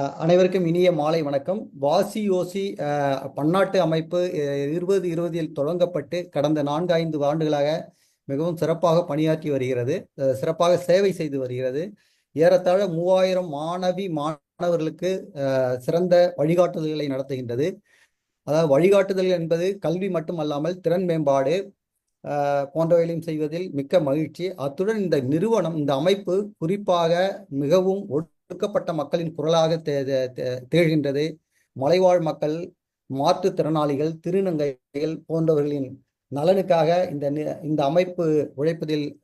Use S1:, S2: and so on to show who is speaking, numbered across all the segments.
S1: அனைவருக்கும் இனிய மாலை வணக்கம். வாசி யோசி பன்னாட்டு அமைப்பு இருபது இருபதில் தொடங்கப்பட்டு கடந்த நான்கு ஐந்து ஆண்டுகளாக மிகவும் சிறப்பாக பணியாற்றி வருகிறது. சிறப்பாக சேவை செய்து வருகிறது. ஏறத்தாழ மூவாயிரம் மாணவி மாணவர்களுக்கு சிறந்த வழிகாட்டுதல்களை நடத்துகின்றது. அதாவது வழிகாட்டுதல் என்பது கல்வி மட்டுமல்லாமல் திறன் மேம்பாடு போன்றவைகளையும் செய்வதில் மிக்க மகிழ்ச்சி. அத்துடன் இந்த நிறுவனம் இந்த அமைப்பு குறிப்பாக மிகவும் ஒடுக்கப்பட்ட மக்களின் குரலாக தே- தே- திகழ்கின்றது. மலைவாழ் மக்கள் மாற்றுத்திறனாளிகள் திருநங்கைகள் போன்றவர்களின் நலனுக்காக இந்த இந்த அமைப்பு உழைப்பதில்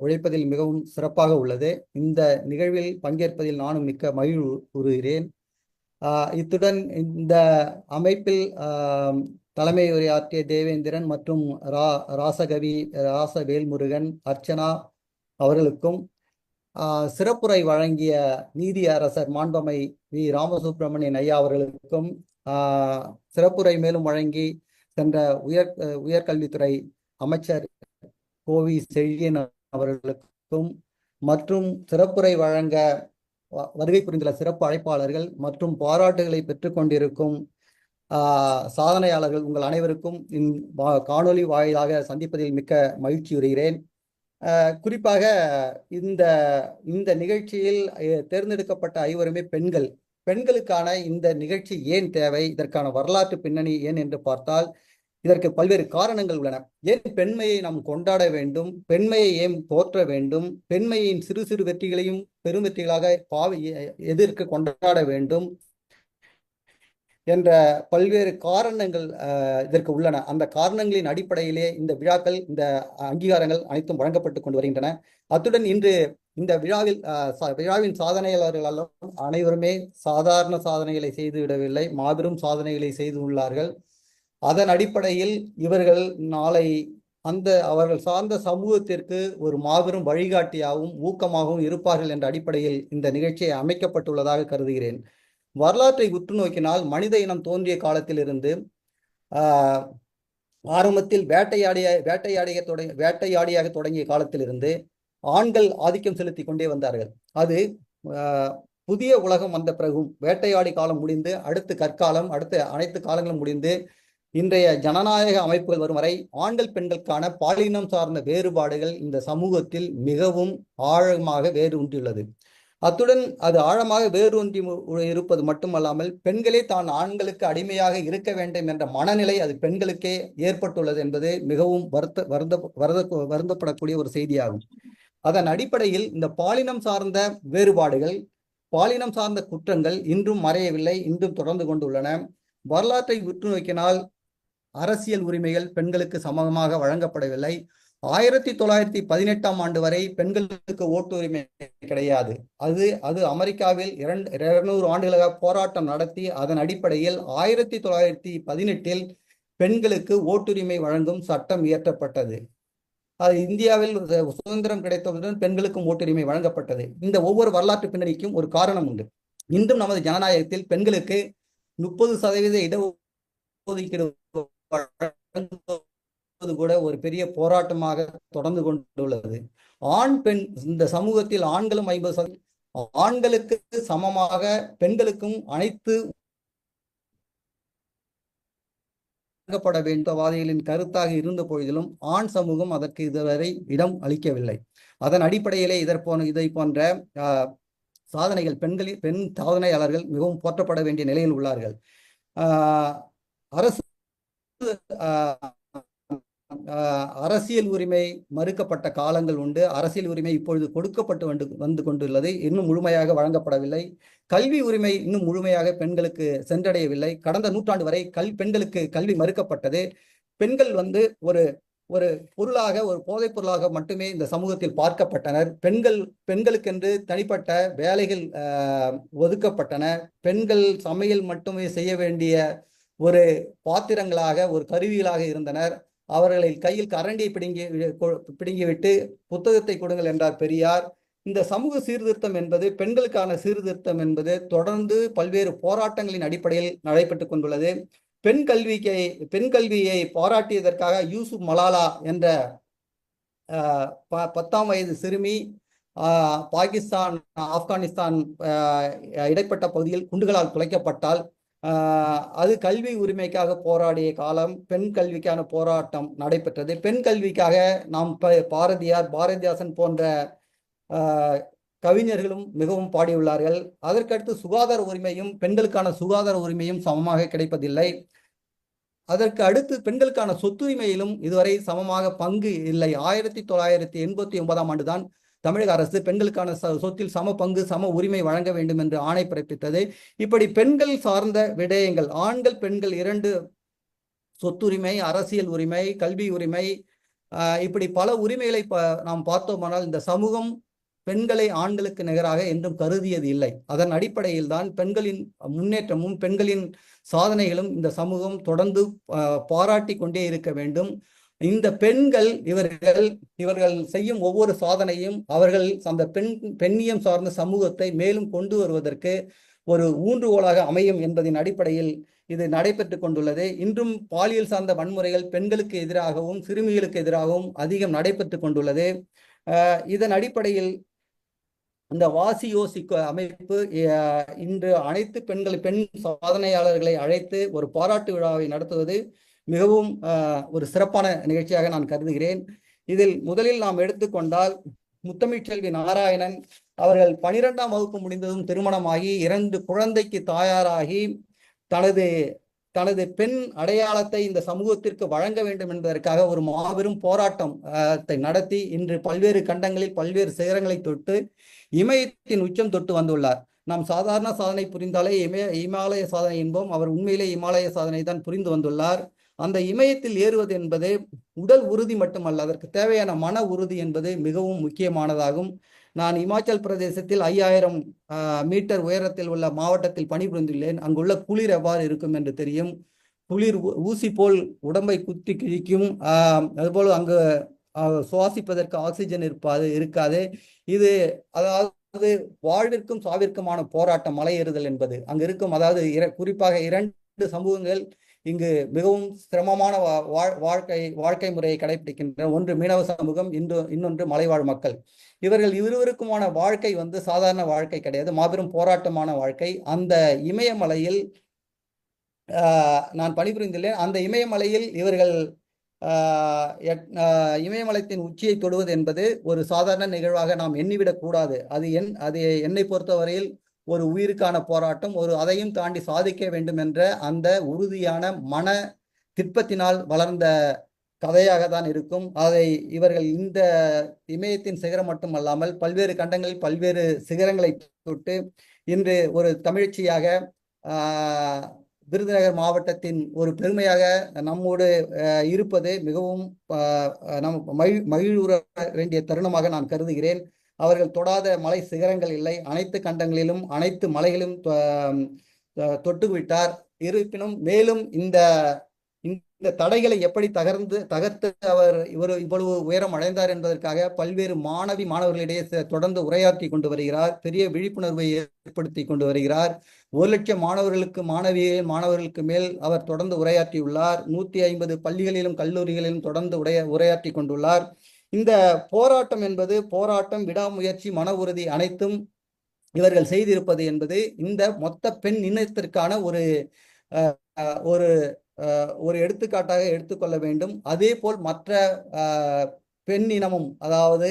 S1: உழைப்பதில் மிகவும் சிறப்பாக உள்ளது. இந்த நிகழ்வில் பங்கேற்பதில் நானும் மிக்க மகிழ்வு கூறுகிறேன். ஆஹ் இத்துடன் இந்த அமைப்பில் ஆஹ் தலைமை உரையாற்றிய தேவேந்திரன் மற்றும் ரா ராசகவி ராச வேல்முருகன் அர்ச்சனா அவர்களுக்கும் சிறப்புரை வழங்கிய நீதி அரசர் மாண்பமை வி. ராமசுப்பிரமணியன் ஐயா அவர்களுக்கும் சிறப்புரை மேலும் வழங்கி சென்ற உயர் உயர்கல்வித்துறை அமைச்சர் கோவி செழியன் அவர்களுக்கும் மற்றும் சிறப்புரை வழங்க வ- வருகை புரிந்துள்ள சிறப்பு அழைப்பாளர்கள் மற்றும் பாராட்டுகளை பெற்றுக்கொண்டிருக்கும் சாதனையாளர்கள் உங்கள் அனைவருக்கும் இந் வா- வாயிலாக சந்திப்பதில் மிக்க மகிழ்ச்சி உறுகிறேன் குறிப்பாக இந்த இந்த நிகழ்ச்சியில் தேர்ந்தெடுக்கப்பட்ட ஐவருமே பெண்கள். பெண்களுக்கான இந்த நிகழ்ச்சி ஏன் தேவை? இதற்கான வரலாற்று பின்னணி ஏன் என்று பார்த்தால் இதற்கு பல்வேறு காரணங்கள் உள்ளன. ஏன் பெண்மையை நாம் கொண்டாட வேண்டும்? பெண்மையை ஏன் போற்ற வேண்டும்? பெண்மையின் சிறு சிறு வெற்றிகளையும் பெரும் வெற்றிகளாக பாவி எதிர்க்க கொண்டாட வேண்டும்? என்ற பல்வேறு காரணங்கள் இதற்கு உள்ளன. அந்த காரணங்களின் அடிப்படையிலே இந்த விழாக்கள் இந்த அங்கீகாரங்கள் அனைத்தும் வழங்கப்பட்டு கொண்டு வருகின்றன. அத்துடன் இன்று இந்த விழாவில் விழாவின் சாதனையாளர்களும் அனைவருமே சாதாரண சாதனைகளை செய்து விடவில்லை மாபெரும் சாதனைகளை செய்து உள்ளார்கள். அதன் அடிப்படையில் இவர்கள் நாளை அந்த அவர்கள் சார்ந்த சமூகத்திற்கு ஒரு மாபெரும் வழிகாட்டியாகவும் ஊக்கமாகவும் இருப்பார்கள் என்ற அடிப்படையில் இந்த நிகழ்ச்சியை அமைக்கப்பட்டுள்ளதாக கருதுகிறேன். வரலாற்றை உற்று நோக்கினால் மனித இனம் தோன்றிய காலத்திலிருந்து ஆஹ், ஆரம்பத்தில் வேட்டையாடிய வேட்டையாடிய தொடங்கி வேட்டையாடியாக தொடங்கிய காலத்திலிருந்து ஆண்கள் ஆதிக்கம் செலுத்தி கொண்டே வந்தார்கள். அது புதிய உலகம் வந்த பிறகும் வேட்டையாடி காலம் முடிந்து அடுத்து கற்காலம் அடுத்து அனைத்து காலங்களும் முடிந்து இன்றைய ஜனநாயக அமைப்புகள் வரும் வரை ஆண்கள் பெண்களுக்கான பாலினம் சார்ந்த வேறுபாடுகள் இந்த சமூகத்தில் மிகவும் ஆழமாக வேறு வேரூன்றியுள்ளது. அத்துடன் அது ஆழமாக வேரூன்றி இருப்பது மட்டுமல்லாமல் பெண்களே தான் ஆண்களுக்கு அடிமையாக இருக்க வேண்டும் என்ற மனநிலை அது பெண்களுக்கே ஏற்பட்டுள்ளது என்பது மிகவும் வருத்த வருந்த வருத வருந்தப்படக்கூடிய ஒரு செய்தியாகும். அதன் அடிப்படையில் இந்த பாலினம் சார்ந்த வேறுபாடுகள் பாலினம் சார்ந்த குற்றங்கள் இன்றும் மறையவில்லை இன்றும் தொடர்ந்து கொண்டுள்ளன. வரலாற்றை உற்று நோக்கினால் அரசியல் உரிமைகள் பெண்களுக்கு சமமாக வழங்கப்படவில்லை. ஆயிரத்தி தொள்ளாயிரத்தி பதினெட்டாம் ஆண்டு வரை பெண்களுக்கு ஓட்டுரிமை கிடையாது. அது அது அமெரிக்காவில் இரண்டு இருநூறு ஆண்டுகளாக போராட்டம் நடத்தி அதன் அடிப்படையில் ஆயிரத்தி தொள்ளாயிரத்தி பதினெட்டில் பெண்களுக்கு ஓட்டுரிமை வழங்கும் சட்டம் இயற்றப்பட்டது. அது இந்தியாவில் சுதந்திரம் கிடைத்தவுடன் பெண்களுக்கும் ஓட்டுரிமை வழங்கப்பட்டது. இந்த ஒவ்வொரு வரலாற்று பின்னணிக்கும் ஒரு காரணம் உண்டு. இன்றும் நமது ஜனநாயகத்தில் பெண்களுக்கு முப்பது சதவீத இடஒதுக்கீடு வழங்குவது கூட ஒரு பெரிய போராட்டமாக தொடர்ந்து கொண்டுள்ளது. ஆண் பெண் இந்த சமூகத்தில் ஆண்களும் ஐம்பது சதவீதம் ஆண்களுக்கு சமமாக பெண்களுக்கும் அனைத்து வழங்கப்பட வாதிகளின் கருத்தாக இருந்த பொழுதிலும் ஆண் சமூகம் அதற்கு இதுவரை இடம் அளிக்கவில்லை. அதன் அடிப்படையிலே இதற் இதை போன்ற ஆஹ், சாதனைகள் பெண்களில் பெண் சாதனையாளர்கள் மிகவும் போற்றப்பட வேண்டிய நிலையில் உள்ளார்கள். ஆஹ், அரசு அரசியல் உரிமை மறுக்கப்பட்ட காலங்கள் உண்டு. அரசியல் உரிமை இப்பொழுது கொடுக்கப்பட்டு வந்து வந்து கொண்டுள்ளது. இன்னும் முழுமையாக வழங்கப்படவில்லை. கல்வி உரிமை இன்னும் முழுமையாக பெண்களுக்கு சென்றடையவில்லை. கடந்த நூற்றாண்டு வரை கல் பெண்களுக்கு கல்வி மறுக்கப்பட்டது. பெண்கள் வந்து ஒரு ஒரு பொருளாக ஒரு போதைப் பொருளாக மட்டுமே இந்த சமூகத்தில் பார்க்கப்பட்டனர். பெண்கள் பெண்களுக்கென்று தனிப்பட்ட வேலைகள் ஒதுக்கப்பட்டன. பெண்கள் சமையல் மட்டுமே செய்ய வேண்டிய ஒரு பாத்திரங்களாக ஒரு கருவிகளாக இருந்தனர். அவர்களை கையில் கரண்டியை பிடுங்கி கொ- பிடுங்கிவிட்டு புத்தகத்தை கொடுங்கள் என்றார் பெரியார். இந்த சமூக சீர்திருத்தம் என்பது பெண்களுக்கான சீர்திருத்தம் என்பது தொடர்ந்து பல்வேறு போராட்டங்களின் அடிப்படையில் நடைபெற்றுக் கொண்டுள்ளது. பெண் கல்விக்கு பெண் கல்வியை பாராட்டியதற்காக யூசுப் மலாலா என்ற ப- பத்தாம் வயது சிறுமி பாகிஸ்தான் ஆப்கானிஸ்தான் இடைப்பட்ட பகுதியில் குண்டுகளால் துளைக்கப்பட்டால் அது கல்வி உரிமைக்காக போராடிய காலம் பெண் கல்விக்கான போராட்டம் நடைபெற்றது. பெண் கல்விக்காக நாம் ப- பாரதியார் பாரதிதாசன் போன்ற கவிஞர்களும் மிகவும் பாடியுள்ளார்கள். அதற்கடுத்து சுகாதார உரிமையும் பெண்களுக்கான சுகாதார உரிமையும் சமமாக கிடைப்பதில்லை. அதற்கு அடுத்து பெண்களுக்கான சொத்துரிமையிலும் இதுவரை சமமாக பங்கு இல்லை. ஆயிரத்தி தொள்ளாயிரத்தி எண்பத்தி ஒன்பதாம் ஆண்டு தான் தமிழக அரசு பெண்களுக்கான ச- சொத்தில் சம பங்கு சம உரிமை வழங்க வேண்டும் என்று ஆணை பிறப்பித்தது. இப்படி பெண்கள் சார்ந்த விடயங்கள் ஆண்கள் பெண்கள் இரண்டு சொத்துரிமை அரசியல் உரிமை கல்வி உரிமை இப்படி பல உரிமைகளை நாம் பார்த்தோமானால் இந்த சமூகம் பெண்களை ஆண்களுக்கு நிகராக என்றும் கருதியது இல்லை. அதன் அடிப்படையில் தான் பெண்களின் முன்னேற்றமும் பெண்களின் சாதனைகளும் இந்த சமூகம் தொடர்ந்து பாராட்டி கொண்டே இருக்க வேண்டும். இந்த பெண்கள் இவர்கள் இவர்கள் செய்யும் ஒவ்வொரு சாதனையும் அவர்கள் அந்த பெண் பெண்ணியம் சார்ந்த சமூகத்தை மேலும் கொண்டு வருவதற்கு ஒரு ஊன்றுகோலாக அமையும் என்பதின் அடிப்படையில் இது நடைபெற்று கொண்டுள்ளது. இன்றும் பாலியல் சார்ந்த வன்முறைகள் பெண்களுக்கு எதிராகவும் சிறுமிகளுக்கு எதிராகவும் அதிகம் நடைபெற்று கொண்டுள்ளது. இதன் அடிப்படையில் இந்த வாசியோசி அமைப்பு இன்று அனைத்து பெண்கள் பெண் சாதனையாளர்களை அழைத்து ஒரு பாராட்டு விழாவை நடத்துவது மிகவும் ஒரு சிறப்பான நிகழ்ச்சியாக நான் கருதுகிறேன். இதில் முதலில் நாம் எடுத்துக்கொண்டால் முத்தமிழ்ச்செல்வி நாராயணன் அவர்கள் பனிரெண்டாம் வகுப்பு முடிந்ததும் திருமணமாகி இரண்டு குழந்தைக்கு தாயாராகி தனது தனது பெண் அடையாளத்தை இந்த சமூகத்திற்கு வழங்க வேண்டும் என்பதற்காக ஒரு மாபெரும் போராட்டம் நடத்தி இன்று பல்வேறு கண்டங்களில் பல்வேறு சிகரங்களை தொட்டு இமயத்தின் உச்சம் தொட்டு வந்துள்ளார். நாம் சாதாரண சாதனை புரிந்தாலே இமய இமாலய சாதனை என்போம். அவர் உண்மையிலே இமாலய சாதனை தான் புரிந்து வந்துள்ளார். அந்த இமயத்தில் ஏறுவது என்பது உடல் உறுதி மட்டுமல்ல அதற்கு தேவையான மன உறுதி என்பது மிகவும் முக்கியமானதாகும். நான் இமாச்சல் பிரதேசத்தில் ஐயாயிரம் மீட்டர் உயரத்தில் உள்ள மாவட்டத்தில் பணிபுரிந்துள்ளேன். அங்குள்ள குளிர் எவ்வாறு இருக்கும் என்று தெரியும். குளிர் ஊ- ஊசி போல் உடம்பை குத்தி கிழிக்கும் அதுபோல் அங்கு சுவாசிப்பதற்கு ஆக்சிஜன் இருப்பாது இருக்காது. இது அதாவது வாழ்விற்கும் சாவிற்குமான போராட்டம் மலையேறுதல் என்பது. அங்கு இருக்கும் அதாவது இர- குறிப்பாக இரண்டு சமூகங்கள் இங்கு மிகவும் சிரமமான வா- வாழ்- வாழ்க்கை வாழ்க்கை முறையை கடைபிடிக்கின்ற ஒன்று மீனவ சமூகம் இன்று இன்னொன்று மலைவாழ் மக்கள். இவர்கள் இருவருக்குமான வாழ்க்கை வந்து சாதாரண வாழ்க்கை கிடையாது மாபெரும் போராட்டமான வாழ்க்கை. அந்த இமயமலையில் நான் பணிபுரிந்துள்ளேன். அந்த இமயமலையில் இவர்கள் இமயமலத்தின் எட்- உச்சியை தொடுவது என்பது ஒரு சாதாரண நிகழ்வாக நாம் எண்ணிவிடக் கூடாது அது என் அது என்னை பொறுத்தவரையில் ஒரு உயிருக்கான போராட்டம் ஒரு அதையும் தாண்டி சாதிக்க வேண்டும் என்ற அந்த உறுதியான மன திட்பத்தினால் வளர்ந்த கதையாக தான் இருக்கும். அதை இவர்கள் இந்த இமயத்தின் சிகரம் மட்டுமல்லாமல் பல்வேறு கண்டங்களில் பல்வேறு சிகரங்களை தொட்டு இன்று ஒரு தமிழச்சியாக விருதுநகர் மாவட்டத்தின் ஒரு பெருமையாக நம்மோடு இருப்பது மிகவும் நம் மகிழ் மகிழ்வுற வேண்டிய தருணமாக நான் கருதுகிறேன். அவர்கள் தொடாத மலை சிகரங்கள் இல்லை. அனைத்து கண்டங்களிலும் அனைத்து மலைகளிலும் தொ- இருப்பினும் மேலும் இந்த இந்த தடைகளை எப்படி தகர்ந்து தகர்த்து அவர் இவர் இவ்வளவு உயரம் அடைந்தார் என்பதற்காக பல்வேறு மாணவி மாணவர்களிடையே தொடர்ந்து உரையாற்றி கொண்டு வருகிறார். பெரிய விழிப்புணர்வை ஏற்படுத்தி கொண்டு வருகிறார். ஒரு லட்சம் மாணவர்களுக்கு மாணவிய மாணவர்களுக்கு மேல் அவர் தொடர்ந்து உரையாற்றியுள்ளார். நூத்தி ஐம்பது பள்ளிகளிலும் கல்லூரிகளிலும் தொடர்ந்து உரைய உரையாற்றி கொண்டுள்ளார். இந்த போராட்டம் என்பது போராட்டம் விடாமுயற்சி மன உறுதி அனைத்தும் இவர்கள் செய்திருப்பது என்பது இந்த மொத்த பெண் இனத்திற்கான ஒரு ஒரு ஒரு எடுத்துக்காட்டாக எடுத்துக்கொள்ள வேண்டும். அதே போல் மற்ற பெண் இனமும் அதாவது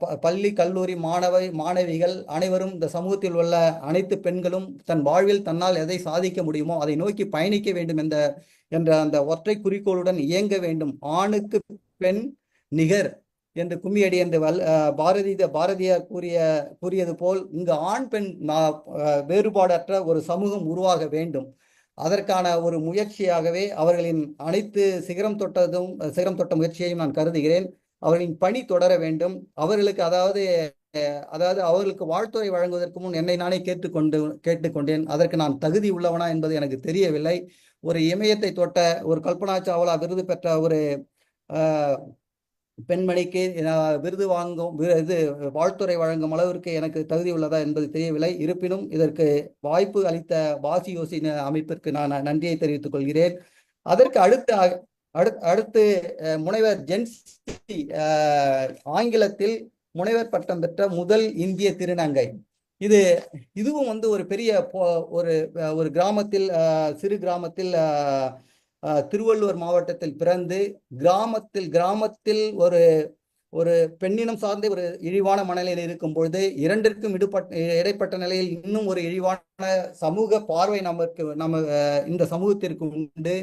S1: ப- பள்ளி கல்லூரி மாணவ மாணவிகள் அனைவரும் இந்த சமூகத்தில் உள்ள அனைத்து பெண்களும் தன் வாழ்வில் தன்னால் எதை சாதிக்க முடியுமோ அதை நோக்கி பயணிக்க வேண்டும் என்ற என்ற அந்த ஒற்றை குறிக்கோளுடன் இயங்க வேண்டும். ஆணுக்கு பெண் நிகர் என்று கும்மியடி என்று வல் பாரதி பாரதியார் கூறிய கூறியது போல் இங்கு ஆண் பெண் வேறுபாடற்ற ஒரு சமூகம் உருவாக வேண்டும். அதற்கான ஒரு முயற்சியாகவே அவர்களின் அனைத்து சிகரம் தொட்டதும் சிகரம் தொட்ட முயற்சியையும் நான் கருதுகிறேன். அவர்களின் பணி தொடர வேண்டும். அவர்களுக்கு அதாவது அதாவது அவர்களுக்கு வாழ்த்துறை வழங்குவதற்கு முன் என்னை நானே கேட்டுக்கொண்டு கேட்டுக்கொண்டேன். அதற்கு நான் தகுதி உள்ளவனா என்பது எனக்கு தெரியவில்லை. ஒரு இமயத்தை தொட்ட ஒரு கல்பனா சாவ்லா விருது பெற்ற ஒரு பெண்மணிக்கு நான் விருது வாங்கும் இது வாழ்த்துறை வழங்கும் அளவிற்கு எனக்கு தகுதி உள்ளதா என்பது தெரியவில்லை. இருப்பினும் இதற்கு வாய்ப்பு அளித்த வாசி யோசின அமைப்பிற்கு நான் நன்றியை தெரிவித்துக் கொள்கிறேன். அதற்கு அடுத்து அடுத்து முனைவர் ஜென்சி ஆங்கிலத்தில் முனைவர் பட்டம் பெற்ற முதல் இந்திய திருநங்கை. இது இதுவும் வந்து ஒரு பெரிய ஒரு ஒரு கிராமத்தில் சிறு கிராமத்தில் திருவள்ளுவர் மாவட்டத்தில் பிறந்து கிராமத்தில் கிராமத்தில் ஒரு ஒரு பெண்ணினம் சார்ந்த ஒரு இழிவான மனநிலையில் இருக்கும் பொழுது இரண்டிற்கும் இடுபட்ட இடைப்பட்ட நிலையில் இன்னும் ஒரு இழிவான சமூக பார்வை நமக்கு நம்ம இந்த சமூகத்திற்கு உண்டு.